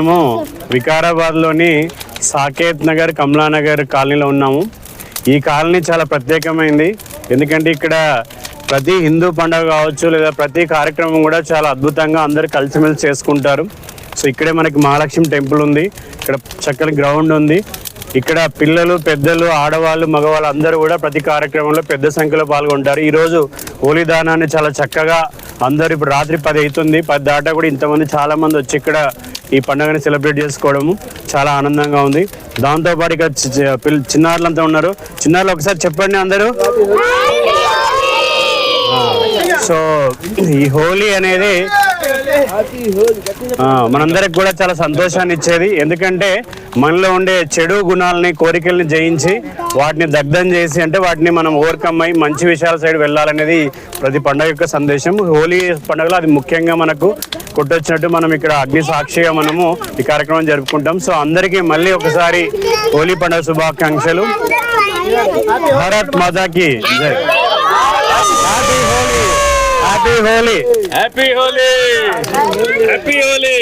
మనము వికారాబాద్లోని సాకేత్ నగర్ కమలానగర్ కాలనీలో ఉన్నాము. ఈ కాలనీ చాలా ప్రత్యేకమైంది. ఎందుకంటే ఇక్కడ ప్రతి హిందూ పండుగ కావచ్చు లేదా ప్రతి కార్యక్రమం కూడా చాలా అద్భుతంగా అందరు కలిసిమెలిసి చేసుకుంటారు. సో ఇక్కడే మనకి మహాలక్ష్మి టెంపుల్ ఉంది. ఇక్కడ చక్కని గ్రౌండ్ ఉంది. ఇక్కడ పిల్లలు పెద్దలు ఆడవాళ్ళు మగవాళ్ళు అందరూ కూడా ప్రతి కార్యక్రమంలో పెద్ద సంఖ్యలో పాల్గొంటారు. ఈరోజు హోలీ దానాన్ని చాలా చక్కగా అందరూ ఇప్పుడు రాత్రి పది అవుతుంది. పది దాటా కూడా ఇంతమంది చాలామంది వచ్చి ఇక్కడ ఈ పండుగని సెలబ్రేట్ చేసుకోవడము చాలా ఆనందంగా ఉంది. దాంతోపాటు ఇక్కడ చి- చి- చిన్నారులంతా ఉన్నారు. చిన్నారులు ఒకసారి చెప్పండి అందరూ. సో ఈ హోలీ అనేది మనందరికి కూడా చాలా సంతోషాన్ని ఇచ్చేది. ఎందుకంటే మనలో ఉండే చెడు గుణాలని కోరికల్ని జయించి వాటిని దగ్ధం చేసి అంటే వాటిని మనం ఓవర్కమ్ అయ్యి మంచి విషయాల సైడ్ వెళ్ళాలనేది ప్రతి పండుగ యొక్క సందేశం. హోలీ పండుగలో అది ముఖ్యంగా మనకు కొట్టొచ్చినట్టు మనం ఇక్కడ అగ్ని సాక్షిగా మనము ఈ కార్యక్రమం జరుపుకుంటాం. సో అందరికీ మళ్ళీ ఒకసారి హోలీ పండుగ శుభాకాంక్షలు. భారత్ మాతాకి జై. Happy Holi happy Holi happy Holi happy Holi